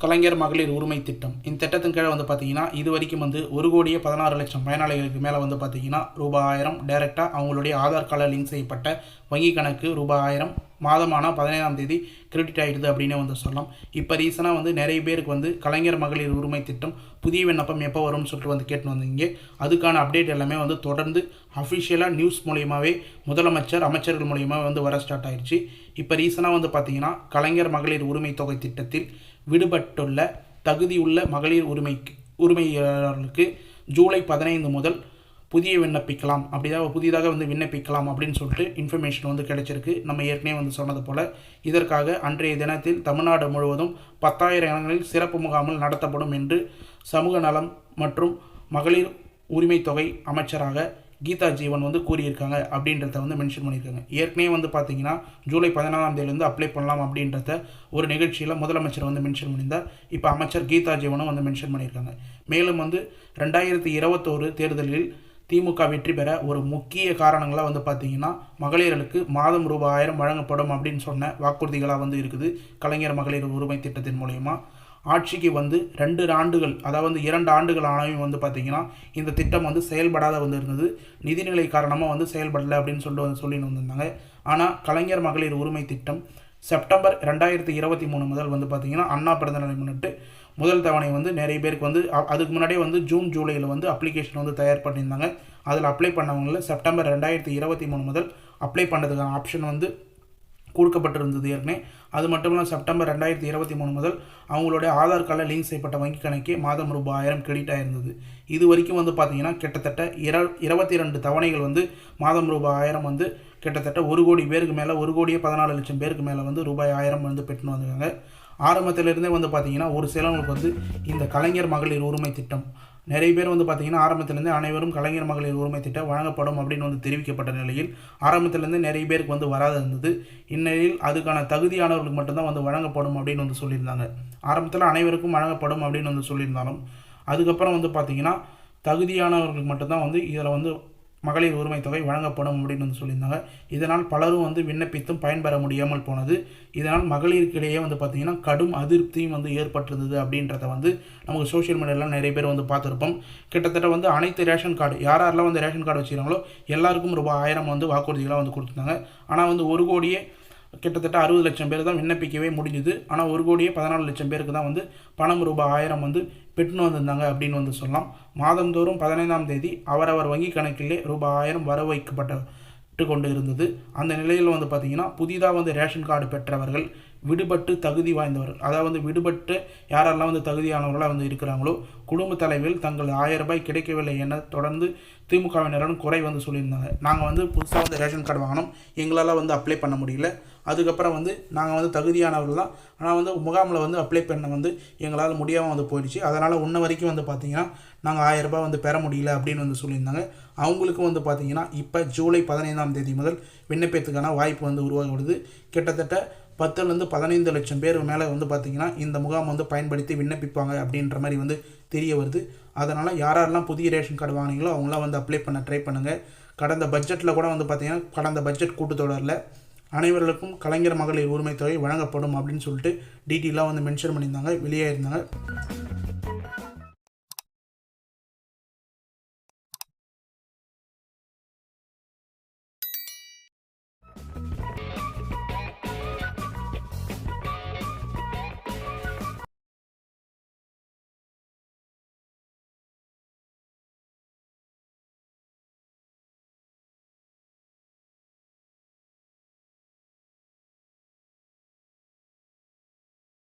கலைஞர் மகளிர் உரிமை திட்டம். இந்த திட்டத்தின் கீழே வந்து பார்த்தீங்கன்னா இது வரைக்கும் வந்து ஒரு கோடியே பதினாறு லட்சம் பயனாளிகளுக்கு மேலே வந்து பார்த்தீங்கன்னா ரூபாய் ஆயிரம் டைரெக்டாக அவங்களுடைய ஆதார் கார்டில் லிங்க் செய்யப்பட்ட வங்கி கணக்கு ரூபாய் ஆயிரம் மாதமானால் பதினேழாம் தேதி கிரெடிட் ஆகிடுது அப்படின்னே வந்து சொல்லலாம். இப்போ ரீசனாக வந்து நிறைய பேருக்கு வந்து கலைஞர் மகளிர் உரிமை திட்டம் புதிய விண்ணப்பம் எப்போ வரும்னு சொல்லிட்டு வந்து கேட்டு வந்தீங்க. அதுக்கான அப்டேட் எல்லாமே வந்து தொடர்ந்து அஃபிஷியலாக நியூஸ் மூலியமாகவே முதலமைச்சர் அமைச்சர்கள் மூலியமாக வந்து வர ஸ்டார்ட் ஆயிடுச்சு. இப்போ ரீசனாக வந்து பார்த்தீங்கன்னா கலைஞர் மகளிர் உரிமை தொகை திட்டத்தில் விடுபட்டுள்ள தகுதியுள்ள மகளிர் உரிமை உரிமையாளர்களுக்கு ஜூலை பதினைந்து முதல் புதிய விண்ணப்பிக்கலாம். அப்படிதான் புதிதாக வந்து விண்ணப்பிக்கலாம் அப்படின்னு சொல்லிட்டு இன்ஃபர்மேஷன் வந்து கிடைச்சிருக்கு. நம்ம ஏற்கனவே வந்து சொன்னது போல். இதற்காக அன்றைய தினத்தில் தமிழ்நாடு முழுவதும் பத்தாயிரம் இடங்களில் சிறப்பு முகாமல் நடத்தப்படும் என்று சமூக நலம் மற்றும் மகளிர் உரிமை தொகை அமைச்சராக கீதா ஜீவன் வந்து கூறியிருக்காங்க அப்படின்றத வந்து மென்ஷன் பண்ணியிருக்காங்க. ஏற்கனவே வந்து பார்த்தீங்கன்னா ஜூலை பதினாலாம் தேதியிலேருந்து அப்ளை பண்ணலாம் அப்படின்றத ஒரு நிகழ்ச்சியில் முதலமைச்சர் வந்து மென்ஷன் பண்ணியிருந்தார். இப்போ அமைச்சர் கீதா ஜீவனும் வந்து மென்ஷன் பண்ணியிருக்காங்க. மேலும் வந்து ரெண்டாயிரத்தி இருபத்தோரு தேர்தலில் திமுக வெற்றி பெற ஒரு முக்கிய காரணங்களாக வந்து பார்த்தீங்கன்னா மகளிர்களுக்கு மாதம் ரூபாய் ஆயிரம் வழங்கப்படும் அப்படின்னு சொன்ன வாக்குறுதிகளாக வந்து இருக்குது. கலைஞர் மகளிர் உரிமை திட்டத்தின் மூலயமா. ஆட்சிக்கு வந்து ரெண்டு ஆண்டுகள் அதாவது இரண்டு ஆண்டுகள் ஆனாலும் வந்து பார்த்திங்கன்னா இந்த திட்டம் வந்து செயல்படாத வந்து இருந்தது. நிதிநிலை காரணமாக வந்து செயல்படலை அப்படின்னு சொல்லிட்டு வந்து சொல்லிட்டு வந்திருந்தாங்க. ஆனால் கலைஞர் மகளிர் உரிமை திட்டம் செப்டம்பர் ரெண்டாயிரத்தி இருபத்தி மூணு முதல் வந்து பார்த்திங்கன்னா அண்ணா பிறந்தநாளை முன்னிட்டு முதல் தவணை வந்து நிறைய பேருக்கு வந்து அதுக்கு முன்னாடியே வந்து ஜூன் ஜூலையில் வந்து அப்ளிகேஷன் வந்து தயார் பண்ணியிருந்தாங்க. அதில் அப்ளை பண்ணவங்களில் செப்டம்பர் ரெண்டாயிரத்தி இருபத்தி மூணு முதல் அப்ளை பண்ணுறதுக்கான ஆப்ஷன் வந்து கொடுக்கப்பட்டிருந்தது ஏற்கனவே. அது மட்டும் இல்லாமல் செப்டம்பர் ரெண்டாயிரத்தி இருபத்தி மூணு முதல் அவங்களுடைய ஆதார் கார்டில் லிங்க் செய்யப்பட்ட வங்கி கணக்கே மாதம் ரூபாய் ஆயிரம் கிரெடிட் ஆயிருந்தது. இது வரைக்கும் வந்து பார்த்தீங்கன்னா கிட்டத்தட்ட இர இருபத்தி ரெண்டு தவணைகள் வந்து மாதம் ரூபாய் ஆயிரம் வந்து கிட்டத்தட்ட ஒரு கோடி பேருக்கு மேலே ஒரு கோடியே பதினாலு லட்சம் பேருக்கு மேலே வந்து ரூபாய் ஆயிரம் வந்து பெற்றுன்னு வந்திருக்காங்க. ஆரம்பத்திலிருந்தே வந்து பார்த்தீங்கன்னா ஒரு சிலவங்களுக்கு வந்து இந்த கலைஞர் மகளிர் உரிமை திட்டம். நிறைய பேர் வந்து பார்த்திங்கன்னா ஆரம்பத்திலேருந்தே அனைவரும் கலைஞர் மகளிர் உரிமை திட்டம் வழங்கப்படும் அப்படின்னு வந்து தெரிவிக்கப்பட்ட நிலையில் ஆரம்பத்திலேருந்து நிறைய பேருக்கு வந்து வராது இருந்தது. இந்நிலையில் அதுக்கான தகுதியானவர்களுக்கு மட்டும்தான் வந்து வழங்கப்படும் அப்படின்னு வந்து சொல்லியிருந்தாங்க. ஆரம்பத்தில் அனைவருக்கும் வழங்கப்படும் அப்படின்னு வந்து சொல்லியிருந்தாலும் அதுக்கப்புறம் வந்து பார்த்திங்கன்னா தகுதியானவர்களுக்கு மட்டும்தான் வந்து இதில் வந்து மகளிர் உரிமை தொகை வழங்கப்படும் அப்படின்னு வந்து சொல்லியிருந்தாங்க. இதனால் பலரும் வந்து விண்ணப்பித்தும் பயன்பெற முடியாமல் போனது. இதனால் மகளிருக்கிடையே வந்து பார்த்திங்கன்னா கடும் அதிருப்தியும் வந்து ஏற்பட்டிருந்தது அப்படின்றத வந்து நமக்கு சோஷியல் மீடியாவில் நிறைய பேர் வந்து பார்த்துருப்போம். கிட்டத்தட்ட வந்து அனைத்து ரேஷன் கார்டு யார் யாரெல்லாம் வந்து ரேஷன் கார்டு வச்சுருக்காங்களோ எல்லாருக்கும் ரூபாய் ஆயிரம் வந்து வாக்குறுதிகளாக வந்து கொடுத்துருந்தாங்க. ஆனால் வந்து ஒரு கோடியே கிட்டத்தட்ட அறுபது லட்சம் பேர் தான் விண்ணப்பிக்கவே முடிஞ்சுது. ஆனால் ஒரு கோடியே பதினாலு லட்சம் பேருக்கு தான் வந்து பணம் ரூபாய் ஆயிரம் வந்து பெற்றுன்னு வந்திருந்தாங்க அப்படின்னு வந்து சொல்லலாம். மாதந்தோறும் பதினைந்தாம் தேதி அவரவர் வங்கி கணக்கிலே ரூபாய் ஆயிரம் வர வைக்கப்பட்டு கொண்டு இருந்தது அந்த நிலையில் வந்து பார்த்திங்கன்னா புதிதாக வந்து ரேஷன் கார்டு பெற்றவர்கள் விடுபட்டு தகுதி வாய்ந்தவர்கள். அதாவது வந்து விடுபட்டு யாரெல்லாம் வந்து தகுதியானவர்களாக வந்து இருக்கிறாங்களோ குடும்ப தலைவில் தங்கள் ஆயிரம் ரூபாய் கிடைக்கவில்லை என தொடர்ந்து திமுகவினரிடம் குறை வந்து சொல்லியிருந்தாங்க. நாங்கள் வந்து புதுசாக வந்து ரேஷன் கார்டு வாங்கினோம் எங்களால் வந்து அப்ளை பண்ண முடியல. அதுக்கப்புறம் வந்து நாங்கள் வந்து தகுதியானவர்கள் தான். ஆனால் வந்து முகாமில் வந்து அப்ளை பண்ண வந்து எங்களால் முடியாமல் வந்து போயிடுச்சு. அதனால் உன்ன வரைக்கும் வந்து பார்த்தீங்கன்னா நாங்கள் ஆயிரம் ரூபாய் வந்து பெற முடியல அப்படின்னு வந்து சொல்லியிருந்தாங்க. அவங்களுக்கும் வந்து பார்த்தீங்கன்னா இப்போ ஜூலை பதினைந்தாம் தேதி முதல் விண்ணப்பத்துக்கான வாய்ப்பு வந்து உருவாகிவிடுது கிட்டத்தட்ட பத்துலேருந்து பதினைந்து லட்சம் பேர் மேலே வந்து பார்த்திங்கன்னா இந்த முகாம் வந்து பயன்படுத்தி விண்ணப்பிப்பாங்க அப்படின்ற மாதிரி வந்து தெரிய வருது. அதனால் யாரெல்லாம் புதிய ரேஷன் கார்டு வாங்கினீங்களோ அவங்களாம் வந்து அப்ளை பண்ண ட்ரை பண்ணுங்கள் கடந்த பட்ஜெட்டில் கூட வந்து பார்த்திங்கன்னா கடந்த பட்ஜெட் கூட்டத்தொடரில் அனைவர்களுக்கும் கலைஞர் மகளிர் உரிமை தொகை வழங்கப்படும் அப்படின்னு சொல்லிட்டு டீட்டெயிலாக வந்து மென்ஷன் பண்ணியிருந்தாங்க வெளியே இருந்தாங்க